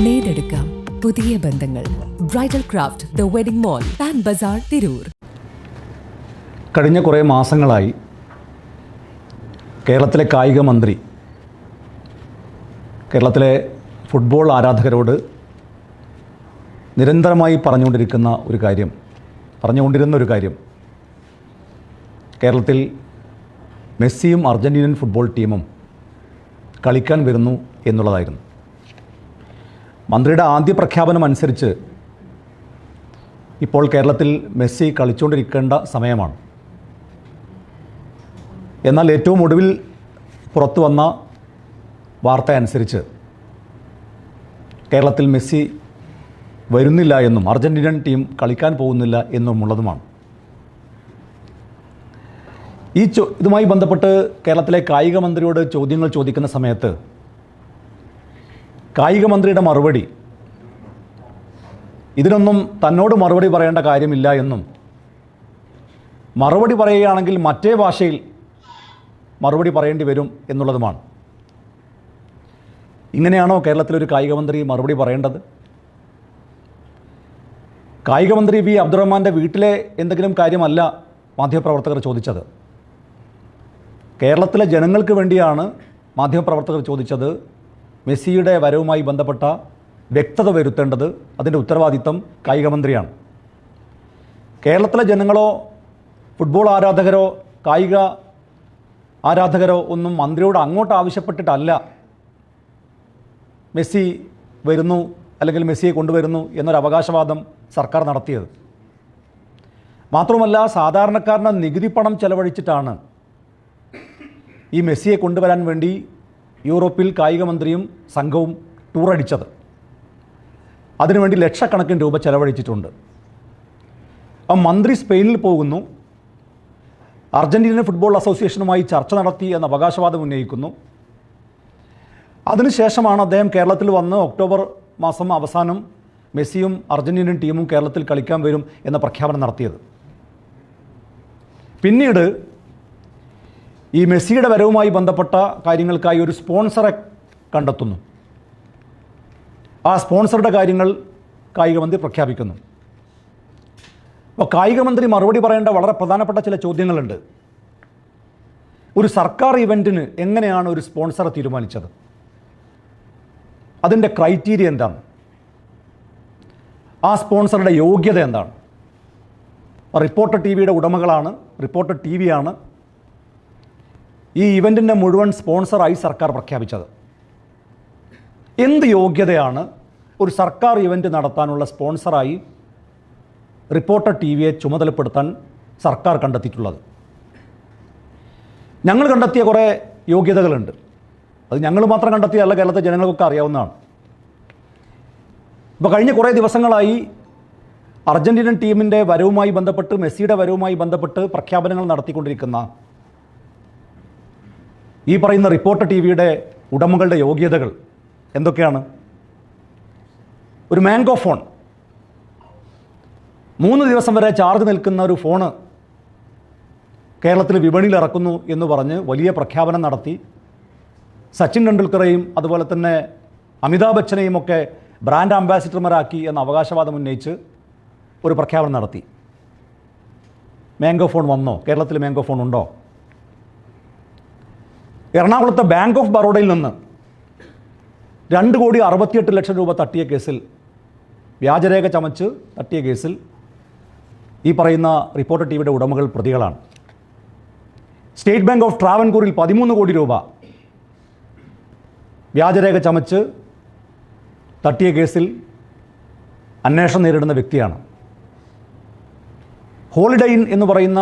നേടെടുക്കാം പുതിയ ബന്ധങ്ങൾ. Bridal craft the wedding mall Pan Bazaar Tirur കഴിഞ്ഞ കുറേ മാസങ്ങളായി കേരളത്തിലെ കായിക മന്ത്രി കേരളത്തിലെ ഫുട്ബോൾ ആരാധകരോട് നിരന്തരമായി പറഞ്ഞുകൊണ്ടിരിക്കുന്ന ഒരു കാര്യം പറഞ്ഞുകൊണ്ടിരുന്ന ഒരു കാര്യം. കേരളത്തിൽ മെസ്സിയും അർജന്റീനൻ ഫുട്ബോൾ ടീമും കളിക്കാൻ വരുന്നു എന്നുള്ളതായിരുന്നു. മന്ത്രിയുടെ ആദ്യ പ്രഖ്യാപനം അനുസരിച്ച് ഇപ്പോൾ കേരളത്തിൽ മെസ്സി കളിച്ചുകൊണ്ടിരിക്കേണ്ട സമയമാണ്. എന്നാൽ ഏറ്റവും ഒടുവിൽ പുറത്തു വന്ന വാർത്ത അനുസരിച്ച് കേരളത്തിൽ മെസ്സി വരുന്നില്ല എന്നും അർജന്റീനൻ ടീം കളിക്കാൻ പോകുന്നില്ല എന്നുമുള്ളതുമാണ് ഈ ചോ ഇതുമായി ബന്ധപ്പെട്ട് കേരളത്തിലെ കായിക മന്ത്രിയോട് ചോദ്യങ്ങൾ ചോദിക്കുന്ന സമയത്ത് കായിക മന്ത്രിയുടെ മറുപടി. ഇതിനൊന്നും തന്നോട് മറുപടി പറയേണ്ട കാര്യമില്ല എന്നും. മറുപടി പറയുകയാണെങ്കിൽ മറ്റേ ഭാഷയിൽ മറുപടി പറയേണ്ടി വരും എന്നുള്ളതുമാണ്. ഇങ്ങനെയാണോ കേരളത്തിലൊരു കായിക മന്ത്രി മറുപടി പറയേണ്ടത്? കായിക മന്ത്രി വി. അബ്ദുറഹ്മാന്റെ വീട്ടിലെ എന്തെങ്കിലും കാര്യമല്ല മാധ്യമപ്രവർത്തകർ ചോദിച്ചത്. കേരളത്തിലെ ജനങ്ങൾക്ക് വേണ്ടിയാണ് മാധ്യമപ്രവർത്തകർ ചോദിച്ചത് മെസ്സിയുടെ വരവുമായി ബന്ധപ്പെട്ട വ്യക്തത വരുത്തേണ്ടത് അതിന്റെ ഉത്തരവാദിത്തം കായികമന്ത്രിയാണ് കേരളത്തിലെ ജനങ്ങളോ ഫുട്ബോൾ ആരാധകരോ കായിക ആരാധകരോ ഒന്നും മന്ത്രിയോട് അങ്ങോട്ട് ആവശ്യപ്പെട്ടിട്ടല്ല മെസ്സി വരുന്നു അല്ലെങ്കിൽ മെസ്സിയെ കൊണ്ടുവരുന്നു എന്നൊരു അവകാശവാദം സർക്കാർ നടത്തിയത്. മാത്രമല്ല സാധാരണക്കാരന് നികുതി പണം ചെലവഴിച്ചിട്ടാണ് ഈ മെസ്സിയെ കൊണ്ടുവരാൻ വേണ്ടി യൂറോപ്പിൽ കായികമന്ത്രിയും സംഘവും ടൂറടിച്ചത് അതിനുവേണ്ടി ലക്ഷക്കണക്കിന് രൂപ ചെലവഴിച്ചിട്ടുണ്ട്. ആ മന്ത്രി സ്പെയിനിൽ പോകുന്നു. അർജന്റീന ഫുട്ബോൾ അസോസിയേഷനുമായി ചർച്ച നടത്തി എന്ന അവകാശവാദം ഉന്നയിക്കുന്നു. അതിനുശേഷമാണ് അദ്ദേഹം കേരളത്തിൽ വന്ന് ഒക്ടോബർ മാസം അവസാനം മെസ്സിയും അർജന്റീനൻ ടീമും കേരളത്തിൽ കളിക്കാൻ വരും എന്ന പ്രഖ്യാപനം നടത്തിയത്. പിന്നീട് ഈ മെസ്സിയുടെ വരവുമായി ബന്ധപ്പെട്ട കാര്യങ്ങൾക്കായി ഒരു സ്പോൺസറെ കണ്ടെത്തുന്നു. ആ സ്പോൺസറുടെ കാര്യങ്ങൾ കായികമന്ത്രി പ്രഖ്യാപിക്കുന്നു. അപ്പോൾ കായികമന്ത്രി മറുപടി പറയേണ്ട വളരെ പ്രധാനപ്പെട്ട ചില ചോദ്യങ്ങളുണ്ട്. ഒരു സർക്കാർ ഇവന്റിന് എങ്ങനെയാണ് ഒരു സ്പോൺസറെ തീരുമാനിച്ചത്? അതിന്റെ ക്രൈറ്റീരിയ എന്താണ്? ആ സ്പോൺസറുടെ യോഗ്യത എന്താണ്? റിപ്പോർട്ടർ ടി വിയുടെ ഉടമകളാണ് റിപ്പോർട്ടർ ടി വിയാണ് ഈ ഇവന്റിന്റെ മുഴുവൻ സ്പോൺസറായി സർക്കാർ പ്രഖ്യാപിച്ചത്. എന്ത് യോഗ്യതയാണ് ഒരു സർക്കാർ ഇവന്റ് നടത്താനുള്ള സ്പോൺസറായി റിപ്പോർട്ടർ ടി വിയെ ചുമതലപ്പെടുത്താൻ സർക്കാർ കണ്ടെത്തിയിട്ടുള്ളത്? ഞങ്ങൾ കണ്ടെത്തിയ കുറേ യോഗ്യതകളുണ്ട്. അത് ഞങ്ങൾ മാത്രം കണ്ടെത്തിയല്ല കേരളത്തിലെ ജനങ്ങൾക്കൊക്കെ അറിയാവുന്നതാണ്. ഇപ്പോൾ കഴിഞ്ഞ കുറേ ദിവസങ്ങളായി അർജന്റീനൻ ടീമിന്റെ വരവുമായി ബന്ധപ്പെട്ട് മെസ്സിയുടെ വരവുമായി ബന്ധപ്പെട്ട് പ്രഖ്യാപനങ്ങൾ നടത്തിക്കൊണ്ടിരിക്കുന്ന ഈ പറയുന്ന റിപ്പോർട്ടർ ടി വിയുടെ ഉടമകളുടെ യോഗ്യതകൾ എന്തൊക്കെയാണ്? ഒരു മാംഗോ ഫോൺ. മൂന്ന് ദിവസം വരെ ചാർജ് നിൽക്കുന്ന ഒരു ഫോണ് കേരളത്തിൽ വിപണിയിൽ ഇറക്കുന്നു എന്ന് പറഞ്ഞ് വലിയ പ്രഖ്യാപനം നടത്തി. സച്ചിൻ ടെണ്ടുൽക്കറേയും അതുപോലെ തന്നെ അമിതാഭ് ബച്ചനെയും ഒക്കെ ബ്രാൻഡ് അംബാസിഡർമാരാക്കി എന്ന അവകാശവാദം ഉന്നയിച്ച് ഒരു പ്രഖ്യാപനം നടത്തി. മാംഗോ ഫോൺ വന്നോ? കേരളത്തിൽ മാംഗോ ഫോൺ ഉണ്ടോ? എറണാകുളത്തെ ബാങ്ക് ഓഫ് ബറോഡയിൽ നിന്ന് രണ്ട് കോടി അറുപത്തിയെട്ട് ലക്ഷം രൂപ തട്ടിയ കേസിൽ വ്യാജരേഖ ചമച്ച് തട്ടിയ കേസിൽ ഈ പറയുന്ന റിപ്പോർട്ടർ ടി വിയുടെ ഉടമകൾ പ്രതികളാണ്. സ്റ്റേറ്റ് ബാങ്ക് ഓഫ് ട്രാവൻകൂറിൽ പതിമൂന്ന് കോടി രൂപ വ്യാജരേഖ ചമച്ച് തട്ടിയ കേസിൽ അന്വേഷണം നേരിടുന്ന വ്യക്തിയാണ്. ഹോളിഡേ ഇൻ എന്ന് പറയുന്ന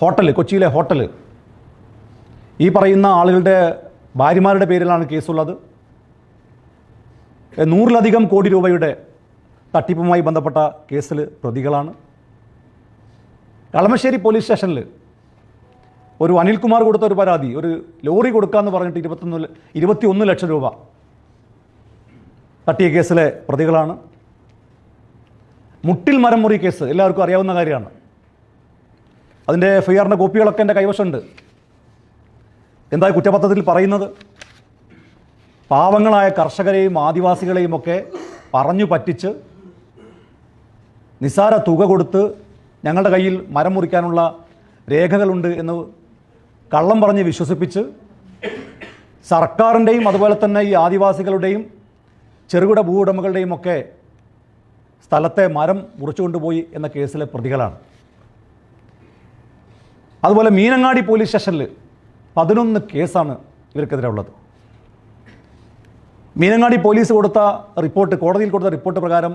ഹോട്ടൽ കൊച്ചിയിലെ ഹോട്ടൽ ഈ പറയുന്ന ആളുകളുടെ ഭാര്യമാരുടെ പേരിലാണ് കേസുള്ളത്. നൂറിലധികം കോടി രൂപയുടെ തട്ടിപ്പുമായി ബന്ധപ്പെട്ട കേസിൽ പ്രതികളാണ്. കളമശ്ശേരി പോലീസ് സ്റ്റേഷനിൽ ഒരു അനിൽകുമാർ കൊടുത്ത ഒരു പരാതി ഒരു ലോറി കൊടുക്കാമെന്ന് പറഞ്ഞിട്ട് ഇരുപത്തൊന്ന് ഇരുപത്തി ഒന്ന് ലക്ഷം രൂപ തട്ടിയ കേസിലെ പ്രതികളാണ്. മുട്ടിൽ മരം മുറി കേസ് എല്ലാവർക്കും അറിയാവുന്ന കാര്യമാണ്. അതിന്റെ എഫ് ഐ ആറിന്റെ കോപ്പികളൊക്കെ എന്റെ കൈവശമുണ്ട്. എന്താ കുറ്റപത്രത്തിൽ പറയുന്നത്? പാവങ്ങളായ കർഷകരെയും ആദിവാസികളെയും ഒക്കെ പറഞ്ഞു പറ്റിച്ച് നിസ്സാര തുക കൊടുത്ത് ഞങ്ങളുടെ കയ്യിൽ മരം മുറിക്കാനുള്ള രേഖകളുണ്ട് എന്ന് കള്ളം പറഞ്ഞ് വിശ്വസിപ്പിച്ച് സർക്കാരിന്റെയും അതുപോലെ തന്നെ ഈ ആദിവാസികളുടെയും ചെറുകിട ഭൂവുടമകളുടെയും ഒക്കെ സ്ഥലത്തെ മരം മുറിച്ചു കൊണ്ടുപോയി എന്ന കേസിലെ പ്രതികളാണ്. അതുപോലെ മീനങ്ങാടി പോലീസ് സ്റ്റേഷനിൽ പതിനൊന്ന് കേസാണ് ഇവർക്കെതിരെ ഉള്ളത് മീനങ്ങാടി പോലീസ് കൊടുത്ത റിപ്പോർട്ട് കോടതിയിൽ കൊടുത്ത റിപ്പോർട്ട് പ്രകാരം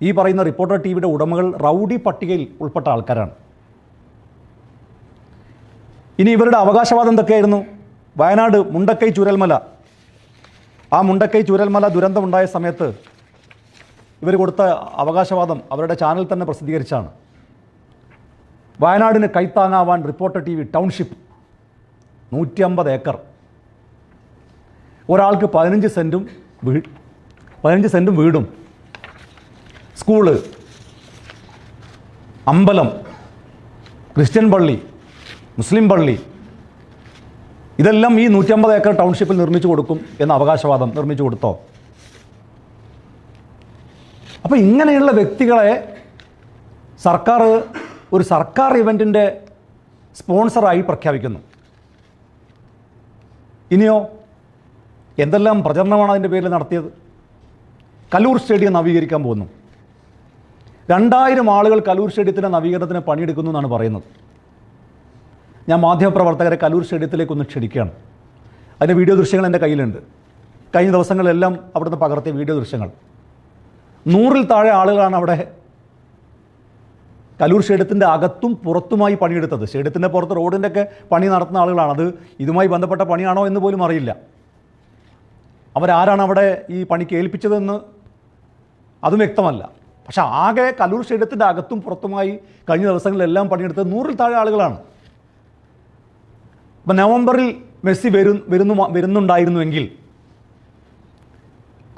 ഈ പറയുന്ന റിപ്പോർട്ടർ ടി വിയുടെ ഉടമകൾ റൗഡി പട്ടികയിൽ ഉൾപ്പെട്ട ആൾക്കാരാണ്. ഇനി ഇവരുടെ അവകാശവാദം എന്തൊക്കെയായിരുന്നു? വയനാട് മുണ്ടക്കൈ ചുരൽമല. ആ മുണ്ടക്കൈ ചുരൽമല ദുരന്തമുണ്ടായ സമയത്ത് ഇവർ കൊടുത്ത അവകാശവാദം അവരുടെ ചാനൽ തന്നെ പ്രസിദ്ധീകരിച്ചാണ്. വയനാടിന് കൈത്താങ്ങാവാൻ റിപ്പോർട്ടർ ടി വി ടൗൺഷിപ്പ്. നൂറ്റി അമ്പത് ഏക്കർ. ഒരാൾക്ക് പതിനഞ്ച് സെന്റും വീ പതിനഞ്ച് സെന്റും വീടും. സ്കൂൾ അമ്പലം ക്രിസ്ത്യൻ പള്ളി മുസ്ലിം പള്ളി. ഇതെല്ലാം ഈ നൂറ്റമ്പത് ഏക്കർ ടൗൺഷിപ്പിൽ നിർമ്മിച്ചു കൊടുക്കും എന്ന അവകാശവാദം നിർമ്മിച്ചു കൊടുത്തോ? അപ്പോൾ ഇങ്ങനെയുള്ള വ്യക്തികളെ സർക്കാർ ഒരു സർക്കാർ ഇവന്റിന്റെ സ്പോൺസറായി പ്രഖ്യാപിക്കുന്നു. ഇനിയോ എന്തെല്ലാം പ്രചരണമാണ് അതിന്റെ പേരിൽ നടത്തിയത്? കലൂർ സ്റ്റേഡിയം നവീകരിക്കാൻ പോകുന്നു. രണ്ടായിരം ആളുകൾ കലൂർ സ്റ്റേഡിയത്തിന്റെ നവീകരണത്തിന് പണിയെടുക്കുന്നു എന്നാണ് പറയുന്നത്. ഞാൻ മാധ്യമപ്രവർത്തകരെ കലൂർ സ്റ്റേഡിയത്തിലേക്ക് ഒന്ന് ക്ഷണിക്കുകയാണ്. അതിന്റെ വീഡിയോ ദൃശ്യങ്ങൾ എന്റെ കയ്യിലുണ്ട്. കഴിഞ്ഞ ദിവസങ്ങളിലെല്ലാം അവിടുന്ന് പകർത്തിയ വീഡിയോ ദൃശ്യങ്ങൾ. നൂറിൽ താഴെ ആളുകളാണ് അവിടെ കലൂർ ഷേഡത്തിന്റെ അകത്തും പുറത്തുമായി പണിയെടുത്തത്. ഷേഡത്തിന്റെ പുറത്ത് റോഡിന്റെ ഒക്കെ പണി നടത്തുന്ന ആളുകളാണ്. അത് ഇതുമായി ബന്ധപ്പെട്ട പണിയാണോ എന്ന് പോലും അറിയില്ല. അവരാരാണ് അവിടെ ഈ പണിക്ക് ഏൽപ്പിച്ചതെന്ന് അതും വ്യക്തമല്ല. പക്ഷെ ആകെ കലൂർ ഷേഡത്തിന്റെ അകത്തും പുറത്തുമായി കഴിഞ്ഞ ദിവസങ്ങളിലെല്ലാം പണിയെടുത്തത് നൂറിൽ താഴെ ആളുകളാണ്. അപ്പം നവംബറിൽ മെസ്സി വരും വരുന്നു വരുന്നുണ്ടായിരുന്നുവെങ്കിൽ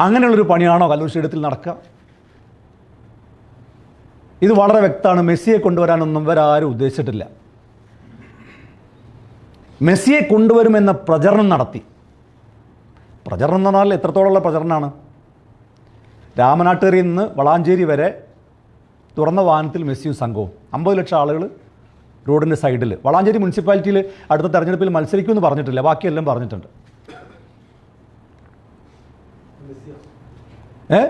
അങ്ങനെയുള്ളൊരു പണിയാണോ കലൂർ ഷേഡത്തിൽ നടക്കുക? ഇത് വളരെ വ്യക്തമാണ്. മെസ്സിയെ കൊണ്ടുവരാനൊന്നും ആരും ഉദ്ദേശിച്ചിട്ടില്ല. മെസ്സിയെ കൊണ്ടുവരുമെന്ന പ്രചരണം നടത്തി. പ്രചരണം എന്ന് പറഞ്ഞാൽ എത്രത്തോളമുള്ള പ്രചരണമാണ്? രാമനാട്ടുകരയിൽ നിന്ന് വളാഞ്ചേരി വരെ തുറന്ന വാഹനത്തിൽ മെസ്സിയും സംഘവും. അമ്പത് ലക്ഷം ആളുകൾ റോഡിന്റെ സൈഡിൽ വളാഞ്ചേരി മുനിസിപ്പാലിറ്റിയിൽ അടുത്ത തെരഞ്ഞെടുപ്പിൽ മത്സരിക്കുമെന്ന് പറഞ്ഞിട്ടില്ല. ബാക്കിയെല്ലാം പറഞ്ഞിട്ടുണ്ട്. ഏ?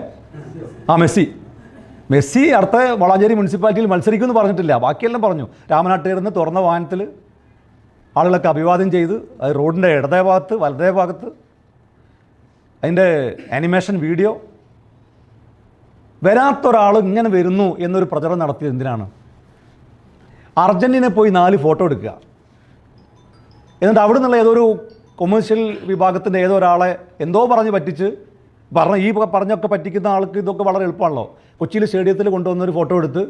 ആ മെസ്സി. മെസ്സി അടുത്ത വളാഞ്ചേരി മുനിസിപ്പാലിറ്റിയിൽ മത്സരിക്കുമെന്ന് പറഞ്ഞിട്ടില്ല. ബാക്കിയെല്ലാം പറഞ്ഞു. രാമനാട്ടുകരയിൽ നിന്ന് തുറന്ന വാഹനത്തിൽ ആളുകളൊക്കെ അഭിവാദ്യം ചെയ്ത് അത് റോഡിന്റെ ഇടതേ ഭാഗത്ത് വലതേ ഭാഗത്ത്. അതിന്റെ ആനിമേഷൻ വീഡിയോ. വരാത്തൊരാൾ ഇങ്ങനെ വരുന്നു എന്നൊരു പ്രചരണം നടത്തിയത് എന്തിനാണ്? അർജന്റീനെ പോയി നാല് ഫോട്ടോ എടുക്കുക. എന്നിട്ട് അവിടെ നിന്നുള്ള ഏതോ ഒരു കൊമേഴ്ഷ്യൽ വിഭാഗത്തിന്റെ ഏതോ ഒരാളെ എന്തോ പറഞ്ഞ് പറ്റിച്ച് പറഞ്ഞ ഈ പറഞ്ഞൊക്കെ പറ്റിക്കുന്ന ആൾക്ക് ഇതൊക്കെ വളരെ എളുപ്പമാണല്ലോ. കൊച്ചിയിൽ സ്റ്റേഡിയത്തിൽ കൊണ്ടുവന്നൊരു ഫോട്ടോ എടുത്ത്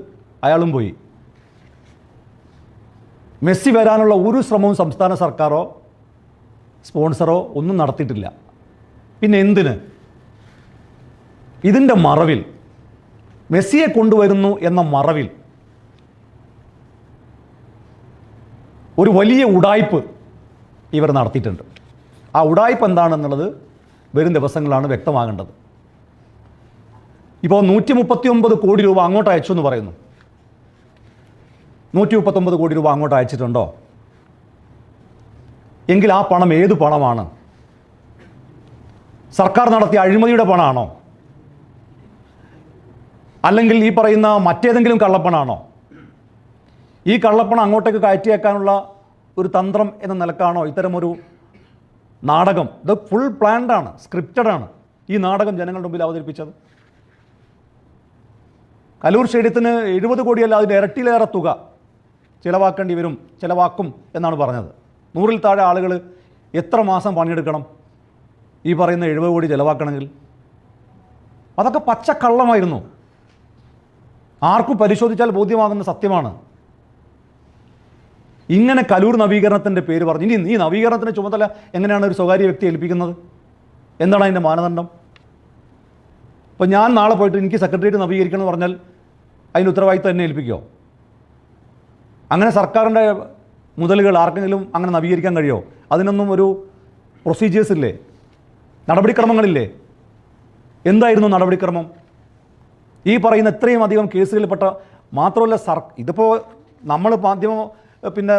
അയാളും പോയി. മെസ്സി വരാനുള്ള ഒരു ശ്രമവും സംസ്ഥാന സർക്കാരോ സ്പോൺസറോ ഒന്നും നടത്തിയിട്ടില്ല. പിന്നെ എന്തിന്? ഇതിന്റെ മറവിൽ മെസ്സിയെ കൊണ്ടുവരുന്നു എന്ന മറവിൽ ഒരു വലിയ ഉടായ്പ് ഇവർ നടത്തിയിട്ടുണ്ട്. ആ ഉടായ്പ് എന്താണെന്നുള്ളത് വരും ദിവസങ്ങളാണ് വ്യക്തമാകേണ്ടത്. ഇപ്പോൾ നൂറ്റി മുപ്പത്തി ഒമ്പത് കോടി രൂപ അങ്ങോട്ട് അയച്ചു എന്ന് പറയുന്നു. നൂറ്റി മുപ്പത്തൊമ്പത് കോടി രൂപ അങ്ങോട്ട് അയച്ചിട്ടുണ്ടോ? എങ്കിൽ ആ പണം ഏത് പണമാണ്? സർക്കാർ നടത്തിയ അഴിമതിയുടെ പണമാണോ അല്ലെങ്കിൽ ഈ പറയുന്ന മറ്റേതെങ്കിലും കള്ളപ്പണാണോ? ഈ കള്ളപ്പണം അങ്ങോട്ടേക്ക് കയറ്റിയേക്കാനുള്ള ഒരു തന്ത്രം എന്ന നിലക്കാണോ ഇത്തരമൊരു നാടകം? ഇത് ഫുൾ പ്ലാൻഡാണ് സ്ക്രിപ്റ്റഡാണ് ഈ നാടകം ജനങ്ങളുടെ മുമ്പിൽ അവതരിപ്പിച്ചത്. കലൂർ സ്റ്റേഡിയത്തിന് എഴുപത് കോടിയല്ല അതിന്റെ ഇരട്ടിയിലേറെ തുക ചിലവാക്കേണ്ടി വരും ചിലവാക്കും എന്നാണ് പറഞ്ഞത്. നൂറിൽ താഴെ ആളുകൾ എത്ര മാസം പണിയെടുക്കണം? ഈ പറയുന്ന എഴുപത് കോടി ചിലവാക്കണമെങ്കിൽ? അതൊക്കെ പച്ചക്കള്ളമായിരുന്നു. ആർക്കും പരിശോധിച്ചാൽ ബോധ്യമാകുന്ന സത്യമാണ്. ഇങ്ങനെ കലൂർ നവീകരണത്തിന്റെ പേര് പറഞ്ഞു. ഇനി ഈ നവീകരണത്തിന്റെ ചുമതല എങ്ങനെയാണ് ഒരു സ്വകാര്യ വ്യക്തി ഏൽപ്പിക്കുന്നത്? എന്താണ് അതിന്റെ മാനദണ്ഡം? ഇപ്പോൾ ഞാൻ നാളെ പോയിട്ട് എനിക്ക് സെക്രട്ടേറിയറ്റ് നവീകരിക്കണം എന്ന് പറഞ്ഞാൽ അതിന് ഉത്തരവാദിത്തം എന്നെ ഏൽപ്പിക്കുമോ അങ്ങനെ സർക്കാരിന്റെ മുതലുകൾ ആർക്കെങ്കിലും അങ്ങനെ നവീകരിക്കാൻ കഴിയുമോ അതിനൊന്നും ഒരു പ്രൊസീജിയേഴ്സ് ഇല്ലേ? നടപടിക്രമങ്ങളില്ലേ? എന്തായിരുന്നു നടപടിക്രമം? ഈ പറയുന്ന ഇത്രയും അധികം കേസുകളിൽപ്പെട്ട മാത്രമല്ല സർ ഇതിപ്പോൾ നമ്മൾ മാധ്യമ പിന്നെ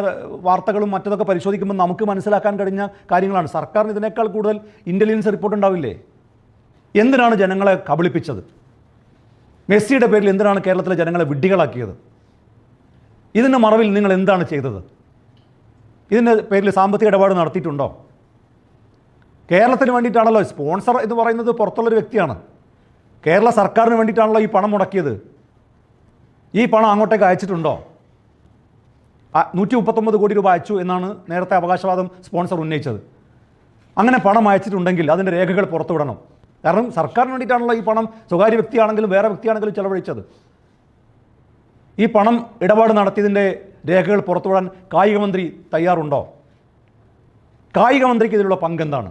വാർത്തകളും മറ്റതൊക്കെ പരിശോധിക്കുമ്പോൾ നമുക്ക് മനസ്സിലാക്കാൻ കഴിഞ്ഞ കാര്യങ്ങളാണ്. സർക്കാരിന് ഇതിനേക്കാൾ കൂടുതൽ ഇന്റലിജൻസ് റിപ്പോർട്ട് ഉണ്ടാവില്ലേ? എന്തിനാണ് ജനങ്ങളെ കബളിപ്പിച്ചത്? മെസ്സിയുടെ പേരിൽ എന്തിനാണ് കേരളത്തിലെ ജനങ്ങളെ വിഡ്ഢികളാക്കിയത്? ഇതിന്റെ മറവിൽ നിങ്ങൾ എന്താണ് ചെയ്തത്? ഇതിന്റെ പേരിൽ സാമ്പത്തിക ഇടപാട് നടത്തിയിട്ടുണ്ടോ? കേരളത്തിന് വേണ്ടിയിട്ടാണല്ലോ സ്പോൺസർ എന്ന് പറയുന്നത് പുറത്തുള്ളൊരു വ്യക്തിയാണ്. കേരള സർക്കാരിന് വേണ്ടിയിട്ടാണല്ലോ ഈ പണം മുടക്കിയത്. ഈ പണം അങ്ങോട്ടേക്ക് അയച്ചിട്ടുണ്ടോ? നൂറ്റി മുപ്പത്തൊമ്പത് കോടി രൂപ അയച്ചു എന്നാണ് നേരത്തെ അവകാശവാദം സ്പോൺസർ ഉന്നയിച്ചത്. അങ്ങനെ പണം അയച്ചിട്ടുണ്ടെങ്കിൽ അതിന്റെ രേഖകൾ പുറത്തുവിടണം. കാരണം സർക്കാരിന് വേണ്ടിയിട്ടാണല്ലോ ഈ പണം സ്വകാര്യ വ്യക്തിയാണെങ്കിലും വേറെ വ്യക്തിയാണെങ്കിലും ചെലവഴിച്ചത്. ഈ പണം ഇടപാട് നടത്തിയതിന്റെ രേഖകൾ പുറത്തുവിടാൻ കായിക മന്ത്രി തയ്യാറുണ്ടോ? കായിക മന്ത്രിക്ക് ഇതിലുള്ള പങ്കെന്താണ്?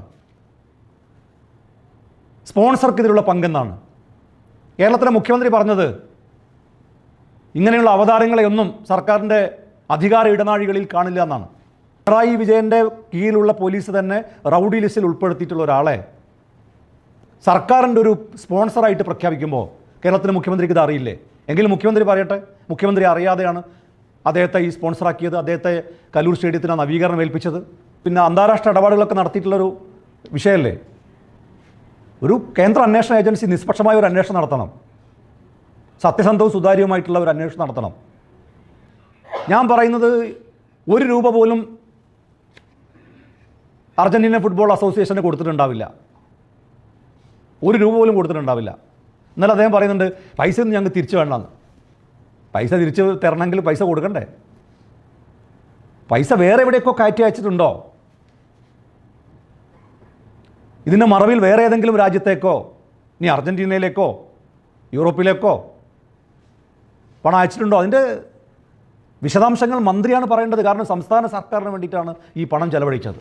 സ്പോൺസർക്ക് ഇതിലുള്ള പങ്കെന്താണ്? കേരളത്തിലെ മുഖ്യമന്ത്രി പറഞ്ഞത് ഇങ്ങനെയുള്ള അവതാരങ്ങളെയൊന്നും സർക്കാരിന്റെ അധികാര ഇടനാഴികളിൽ കാണില്ല എന്നാണ്. പിണറായി വിജയന്റെ കീഴിലുള്ള പോലീസ് തന്നെ റൗഡി ലിസ്റ്റിൽ ഉൾപ്പെടുത്തിയിട്ടുള്ള ഒരാളെ സർക്കാരിന്റെ ഒരു സ്പോൺസറായിട്ട് പ്രഖ്യാപിക്കുമ്പോൾ കേരളത്തിലെ മുഖ്യമന്ത്രിക്ക് ഇത് അറിയില്ലേ? എങ്കിലും മുഖ്യമന്ത്രി പറയട്ടെ. മുഖ്യമന്ത്രി അറിയാതെയാണ് അദ്ദേഹത്തെ ഈ സ്പോൺസറാക്കിയത്. അദ്ദേഹത്തെ കല്ലൂർ സ്റ്റേഡിയത്തിന് നവീകരണം ഏൽപ്പിച്ചത്. പിന്നെ അന്താരാഷ്ട്ര ഇടപാടുകളൊക്കെ നടത്തിയിട്ടുള്ളൊരു വിഷയമല്ലേ? ഒരു കേന്ദ്ര അന്വേഷണ ഏജൻസി നിഷ്പക്ഷമായ ഒരു അന്വേഷണം നടത്തണം. സത്യസന്ധവും സുതാര്യവുമായിട്ടുള്ള ഒരു അന്വേഷണം നടത്തണം. ഞാൻ പറയുന്നത് ഒരു രൂപ പോലും അർജന്റീന ഫുട്ബോൾ അസോസിയേഷന് കൊടുത്തിട്ടുണ്ടാവില്ല. ഒരു രൂപ പോലും കൊടുത്തിട്ടുണ്ടാവില്ല. എന്നാൽ അദ്ദേഹം പറയുന്നുണ്ട് പൈസ ഒന്നും ഞങ്ങൾക്ക് തിരിച്ചു വേണ്ടെന്ന്. പൈസ തിരിച്ച് തരണമെങ്കിൽ പൈസ കൊടുക്കണ്ടേ? പൈസ വേറെ എവിടെയൊക്കെ കയറ്റി അയച്ചിട്ടുണ്ടോ? ഇതിന്റെ മറവിൽ വേറെ ഏതെങ്കിലും രാജ്യത്തേക്കോ? ഇനി അർജന്റീനയിലേക്കോ യൂറോപ്പിലേക്കോ? പണം അയച്ചിട്ടുണ്ടോ? അതിന്റെ വിശദാംശങ്ങൾ മന്ത്രിയാണ് പറയേണ്ടത്. കാരണം സംസ്ഥാന സർക്കാരിന് വേണ്ടിയിട്ടാണ് ഈ പണം ചെലവഴിച്ചത്.